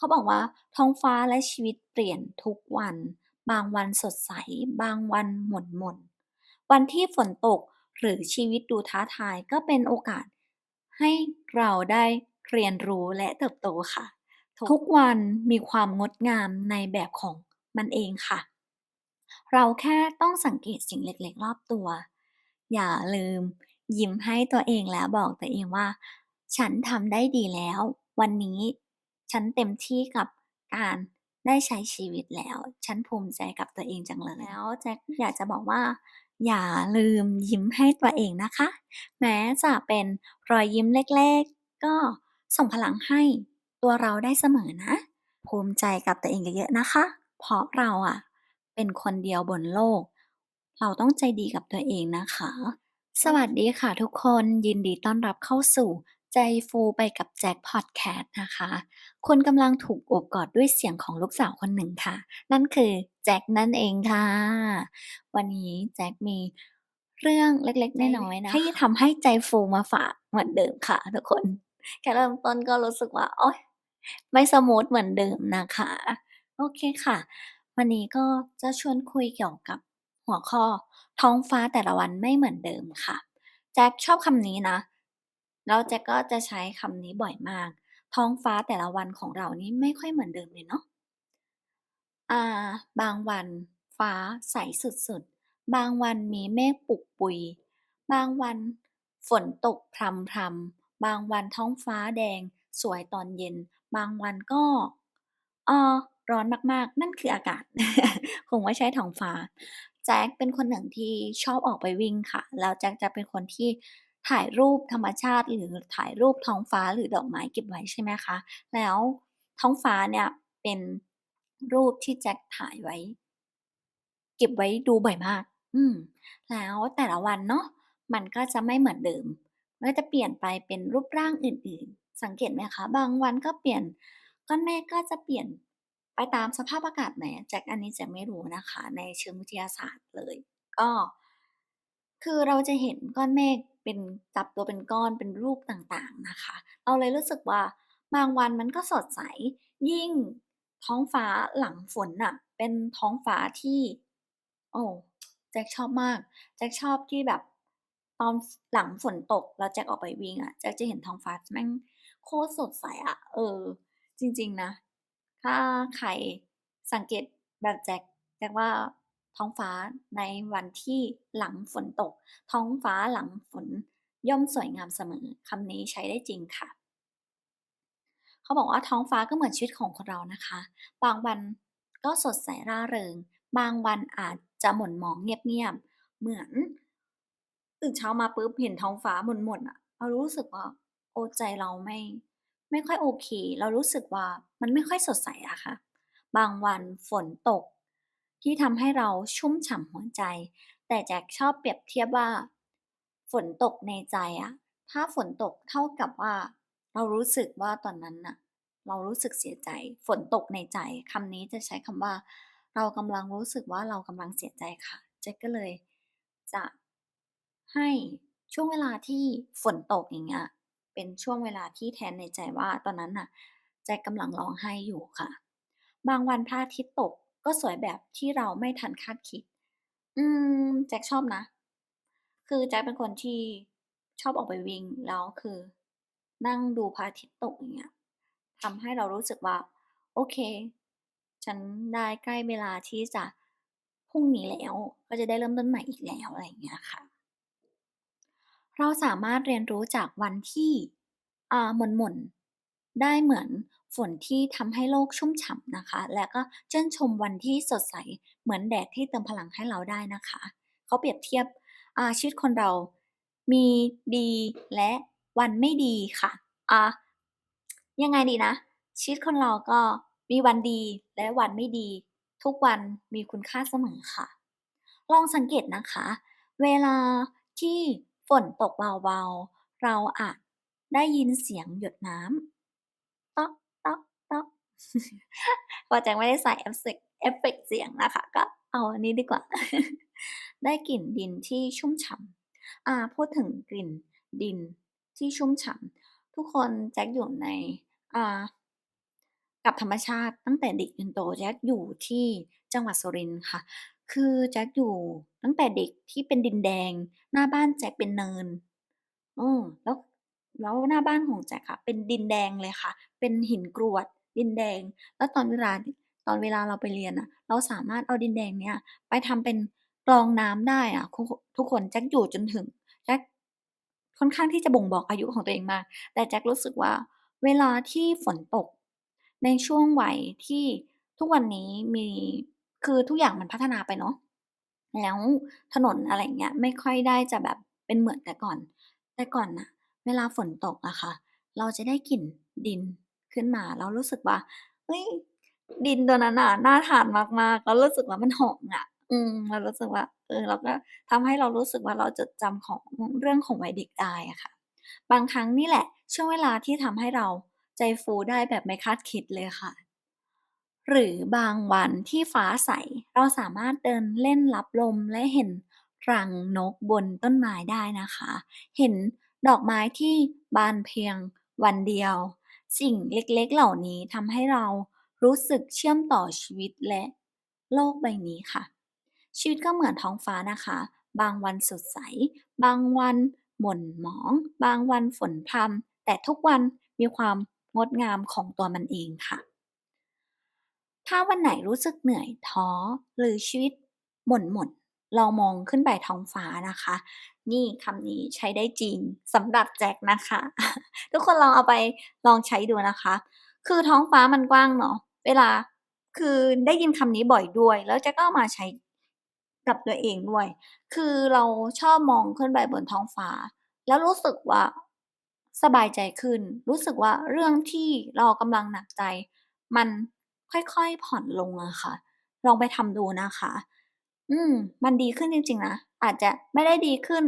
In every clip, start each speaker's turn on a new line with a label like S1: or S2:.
S1: เขาบอกว่าท้องฟ้าและชีวิตเปลี่ยนทุกวัน บางวันสดใส บางวันหม่นหม่นวันที่ฝนตกหรือชีวิตดูท้าทายก็เป็นโอกาส ให้เราได้เรียนรู้และเติบโตค่ะ ทุกวันมีความงดงามในแบบของมันเองค่ะ เราแค่ต้องสังเกตสิ่งเล็กๆ รอบตัว อย่าลืม ยิ้มให้ตัวเองแล้วบอกตัวเองว่า ฉันทำได้ดีแล้ว วันนี้ ฉันเต็มที่กับการได้ใช้ชีวิตแล้ว ฉันภูมิใจกับตัวเองจังเลยแล้วแจ็คอยากจะบอกว่า อย่าลืมยิ้มให้ตัวเองนะคะ แม้จะเป็นรอยยิ้มเล็กๆ ก็ส่งพลังให้ตัวเราได้เสมอนะ ภูมิใจกับตัวเองเยอะๆนะคะ เพราะเราอะเป็นคนเดียวบนโลก เราต้องใจดีกับตัวเองนะคะ สวัสดีค่ะทุกคนยินดีต้อนรับเข้าสู่ ใจฟูไปกับแจ็คพอดแคสต์นะคะคุณกำลังถูกโอบกอดด้วยเสียงของลูกสาวคนหนึ่งค่ะ นั่นคือแจ็คนั่นเองค่ะ วันนี้แจ็คมีเรื่องเล็กๆน้อยๆนะที่ทำให้ใจฟูมาฝากเหมือนเดิมค่ะทุกคน แค่เริ่มต้นก็รู้สึกว่าโอ๊ยไม่สมูทเหมือนเดิมนะคะ โอเคค่ะ วันนี้ก็จะชวนคุยเกี่ยวกับหัวข้อท้องฟ้าแต่ละวันไม่เหมือนเดิมค่ะแจ็คชอบคำนี้นะ แล้วแจ็คก็จะใช้คำนี้บ่อยมาก ท้องฟ้าแต่ละวันของเรานี่ไม่ค่อยเหมือนเดิมเลยเนาะอ่า บางวัน ฟ้าใสสุดๆ บางวันมีเมฆปุกปุย บางวันฝนตกพรำๆบางวันท้องฟ้าแดง สวยตอนเย็น บางวันก็เออร้อนมากๆ นั่นคืออากาศ คงไม่ใช่ท้องฟ้า แจ็คเป็นคนหนึ่งที่ชอบออกไปวิ่งค่ะ แล้วแจ็คจะเป็นคนที่ ถ่ายรูปธรรมชาติ หรือถ่ายรูปท้องฟ้าหรือดอกไม้เก็บไว้ใช่ไหมคะ แล้วท้องฟ้าเนี่ยเป็นรูปที่แจ็คถ่ายไว้ เก็บไว้ดูบ่อยมาก อืม แล้วแต่ละวันเนาะมันก็จะไม่เหมือนเดิมมันก็จะเปลี่ยนไปเป็นรูปร่างอื่น ๆ สังเกตไหมคะ บางวันก็เปลี่ยนก้อนเมฆก็จะเปลี่ยนไปตามสภาพอากาศไหมแจ็คอันนี้แจ็คไม่รู้นะคะ ในเชิงวิทยาศาสตร์เลย ก็ คือเราจะเห็นก้อนเมฆเป็นจับตัวเป็นก้อนเป็นรูปต่างๆนะคะ เราเลยรู้สึกว่าบางวันมันก็สดใส ยิ่งท้องฟ้าหลังฝนน่ะ เป็นท้องฟ้าที่ โอ้แจ็คชอบมาก แจ็คชอบที่แบบตอนหลังฝนตกแล้วแจ็คออกไปวิ่งอะแจ็คจะเห็นท้องฟ้าแม่งโคตรสดใสอะเออ จริง ๆ นะ ถ้าใครสังเกตแบบแจ็คแจ็คว่า ท้องฟ้าในวันที่หลังฝนตก ท้องฟ้าหลังฝนย่อมสวยงามเสมอคำนี้ใช้ได้จริงค่ะ เขาบอกว่าท้องฟ้าก็เหมือนชีวิตของคนเรานะคะ บางวันก็สดใสร่าเริง บางวันอาจจะหม่นหมองเงียบๆเหมือนตื่นเช้ามาปุ๊บเห็นท้องฟ้าหม่นๆอะเรารู้สึกว่าโอใจเราไม่ ไม่ค่อยโอเค เรารู้สึกว่ามันไม่ค่อยสดใสอะค่ะ บางวันฝนตก ที่ทำให้เราชุ่มฉ่ำหัวใจ แต่แจ็คชอบเปรียบเทียบว่า ฝนตกในใจอะถ้าฝนตกเท่ากับว่า เรารู้สึกว่าตอนนั้นน่ะ เรารู้สึกเสียใจ ฝนตกในใจคำนี้จะใช้คำว่า เรากำลังรู้สึกว่าเรากำลังเสียใจค่ะแจ็คก็เลยจะให้ช่วงเวลาที่ฝนตกอย่างเงี้ยเป็นช่วงเวลาที่แทนในใจว่าตอนนั้นน่ะแจ็คกำลังร้องไห้อยู่ค่ะ บางวันพระอาทิตย์ตก ก็สวยแบบที่เราไม่ทันคาดคิด อืม แจ็คชอบนะ คือแจ็คเป็นคนที่ชอบออกไปวิ่งแล้วคือ นั่งดูพระอาทิตย์ตกอย่างเงี้ยทำให้เรารู้สึกว่า โอเค ฉันได้ใกล้เวลาที่จะพรุ่งนี้แล้ว ก็จะได้เริ่มต้นใหม่อีกแล้วอะไรอย่างเงี้ยค่ะ เราสามารถเรียนรู้จากวันที่อ่าหม่นๆ ได้เหมือนฝนที่ทำให้โลกชุ่มฉ่ำนะคะ และก็ชื่นชมวันที่สดใส เหมือนแดดที่เติมพลังให้เราได้นะคะ เขาเปรียบเทียบชีวิตคนเรามีดีและวันไม่ดีค่ะอ่ายังไงดีนะ ชีวิตคนเราก็มีวันดีและวันไม่ดี ทุกวันมีคุณค่าเสมอค่ะ ลองสังเกตนะคะ เวลาที่ฝนตกเบาๆ เราอาจได้ยินเสียงหยดน้ำ ต๊อกต๊อกต๊อกพราแจ็คไม่ได้ใส่เอฟเซกเอฟเฟกเสียงนะคะ ก็เอาอันนี้ดีกว่า ได้กลิ่นดินที่ชุ่มฉ่ำอ่าพูดถึงกลิ่นดินที่ชุ่มฉ่ำทุกคนแจ็คอยู่ในอ่ากับธรรมชาติตั้งแต่เด็กจนโตแจ๊กอยู่ที่จังหวัดสุรินทร์ค่ะ คือแจ๊กอยู่ตั้งแต่เด็กที่เป็นดินแดง หน้าบ้านแจ๊กเป็นเนินเออแล้ว แล้วหน้าบ้านของแจ๊กค่ะ เป็นดินแดงเลยค่ะ เป็นหินกรวด ดินแดง แล้วตอนเวลาตอนเวลาเราไปเรียนอะเราสามารถเอาดินแดงเนี้ยไปทำเป็นกรองน้ำได้อะทุกคนแจ๊กอยู่จนถึงแจ๊กค่อนข้างที่จะบ่งบอกอายุของตัวเองมาก แต่แจ๊กรู้สึกว่าเวลาที่ฝนตก ในช่วงวัยที่ทุกวันนี้มีคือทุกอย่างมันพัฒนาไปเนาะแล้วถนนอะไรเงี้ยไม่ค่อยได้จะแบบเป็นเหมือนแต่ก่อน แต่ก่อนน่ะ เวลาฝนตกอะค่ะ เราจะได้กลิ่นดินขึ้นมาแล้วรู้สึกว่าเฮ้ยดินตัวนั้นน่ะน่าทานมากๆแล้วรู้สึกว่ามันหอมอะอืมเรารู้สึกว่า เออเราก็ทำให้เรารู้สึกว่าเราจดจำของเรื่องของวัยเด็กได้อะค่ะ บางครั้งนี่แหละ ช่วงเวลาที่ทำให้เราใจฟูได้แบบไม่คาดคิดเลยค่ะ หรือบางวันที่ฟ้าใส เราสามารถเดินเล่นรับลมและเห็นรังนกบนต้นไม้ได้นะคะ เห็น ดอกไม้ที่บานเพียงวันเดียว สิ่งเล็กๆเหล่านี้ทำให้เรารู้สึกเชื่อมต่อชีวิตและโลกใบนี้ค่ะ ชีวิตก็เหมือนท้องฟ้านะคะ บางวันสดใส บางวันหม่นหมอง บางวันฝนพรำแต่ทุกวันมีความงดงามของตัวมันเองค่ะ ถ้าวันไหนรู้สึกเหนื่อยท้อหรือชีวิตหม่นหม่นลองมองขึ้นไปท้องฟ้านะคะ นี่คำนี้ใช้ได้จริงสำหรับแจ็คนะคะ ทุกคนลองเอาไปลองใช้ดูนะคะ คือท้องฟ้ามันกว้างเนาะเวลาคือได้ยินคำนี้บ่อยด้วย แล้วแจ็คก็มาใช้กับตัวเองด้วย คือเราชอบมองขึ้นไปบนท้องฟ้า แล้วรู้สึกว่าสบายใจขึ้น รู้สึกว่าเรื่องที่เรากำลังหนักใจ มันค่อยๆผ่อนลงอะค่ะ ลองไปทำดูนะคะ อืม มันดีขึ้นจริง ๆ นะ อาจจะไม่ได้ดีขึ้น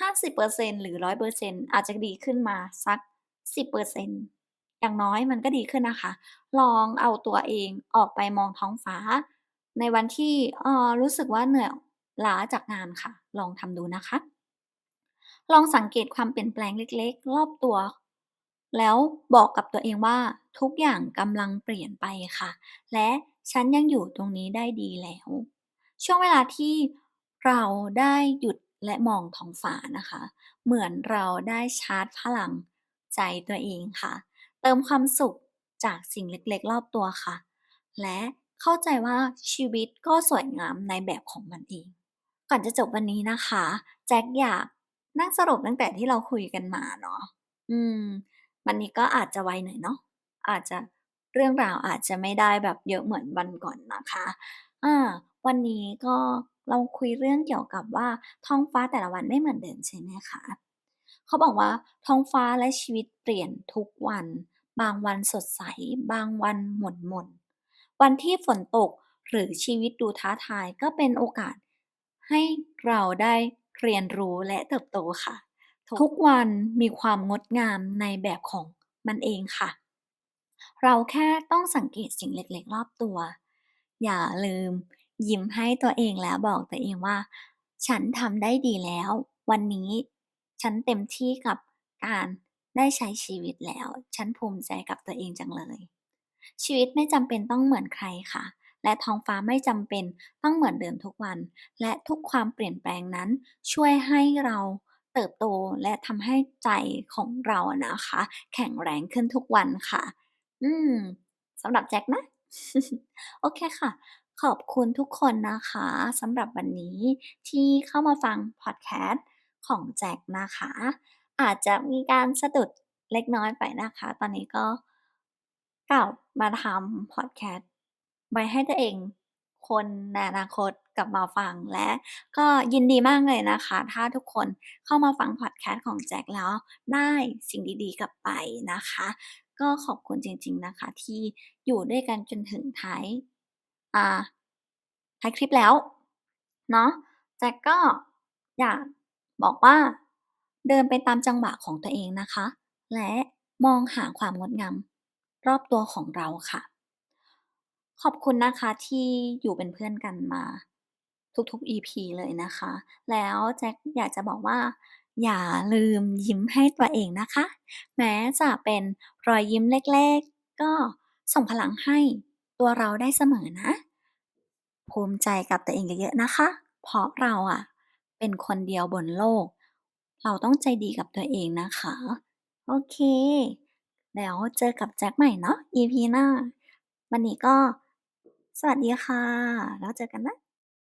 S1: 50%หรือ 100%อาจจะดีขึ้นมาสัก 10%อย่างน้อยมันก็ดีขึ้นนะคะ ลองเอาตัวเองออกไปมองท้องฟ้า ในวันที่เออรู้สึกว่าเหนื่อยล้าจากงานค่ะ ลองทำดูนะคะ ลองสังเกตความเปลี่ยนแปลงเล็ก ๆ รอบตัว แล้วบอกกับตัวเองว่าทุกอย่างกำลังเปลี่ยนไปค่ะ และฉันยังอยู่ตรงนี้ได้ดีแล้ว ช่วงเวลาที่เราได้หยุดและมองท้องฟ้านะคะ เหมือนเราได้ชาร์จพลังใจตัวเองค่ะ เติมความสุขจากสิ่งเล็กๆ รอบตัวค่ะ และเข้าใจว่าชีวิตก็สวยงามในแบบของมันเอง ก่อนจะจบวันนี้นะคะ แจ็คอยากนั่งสรุปตั้งแต่ที่เราคุยกันมาเนาะอืม วันนี้ก็อาจจะไวหน่อยเนาะอาจจะเรื่องราวอาจจะไม่ได้แบบเยอะเหมือนวันก่อนนะคะ อ่า วันนี้ก็เราคุยเรื่องเกี่ยวกับว่าท้องฟ้าแต่ละวันไม่เหมือนเดิมใช่ไหมคะ เขาบอกว่าท้องฟ้าและชีวิตเปลี่ยนทุกวัน บางวันสดใส บางวันหม่นหม่นวันที่ฝนตกหรือชีวิตดูท้าทายก็เป็นโอกาส ให้เราได้เรียนรู้และเติบโตค่ะ ทุกวันมีความงดงามในแบบของมันเองค่ะ เราแค่ต้องสังเกตสิ่งเล็กๆ รอบตัว อย่าลืม ยิ้มให้ตัวเองแล้วบอกตัวเองว่า ฉันทำได้ดีแล้ว วันนี้ฉันเต็มที่กับการได้ใช้ชีวิตแล้ว ฉันภูมิใจกับตัวเองจังเลย ชีวิตไม่จำเป็นต้องเหมือนใครค่ะ และท้องฟ้าไม่จำเป็นต้องเหมือนเดิมทุกวัน และทุกความเปลี่ยนแปลงนั้น ช่วยให้เราเติบโตและทำให้ใจของเรานะคะ แข็งแรงขึ้นทุกวันค่ะ อืมสำหรับแจ็คนะ โอเคค่ะ ขอบคุณทุกคนนะคะสำหรับวันนี้ที่เข้ามาฟังพอดแคสต์ของแจ็คนะคะ อาจจะมีการสะดุดเล็กน้อยไปนะคะ ตอนนี้ก็กลับมาทำพอดแคสต์ไว้ให้ตัวเองคนในอนาคตกลับมาฟังและก็ยินดีมากเลยนะคะ ถ้าทุกคนเข้ามาฟังพอดแคสต์ของแจ็คแล้วได้สิ่งดีๆกลับไปนะคะ ก็ขอบคุณจริงๆนะคะ ที่อยู่ด้วยกันจนถึงท้าย อ่าท้ายคลิปแล้วเนาะแจ็คก็อยากบอกว่าเดินไปตามจังหวะของตัวเองนะคะ และมองหาความงดงามรอบตัวของเราค่ะ ขอบคุณนะคะที่อยู่เป็นเพื่อนกันมาทุกๆ EP เลยนะคะ แล้วแจ็คอยากจะบอกว่า อย่าลืมยิ้มให้ตัวเองนะคะ แม้จะเป็นรอยยิ้มเล็กๆ ก็ส่งพลังให้ ตัวเราได้เสมอนะ ภูมิใจกับตัวเองเยอะๆนะคะ เพราะเราอะเป็นคนเดียวบนโลก เราต้องใจดีกับตัวเองนะคะ โอเค แล้วเจอกับแจ็คใหม่เนาะ EP หน้า วันนี้ก็สวัสดีค่ะ แล้วเจอกันนะ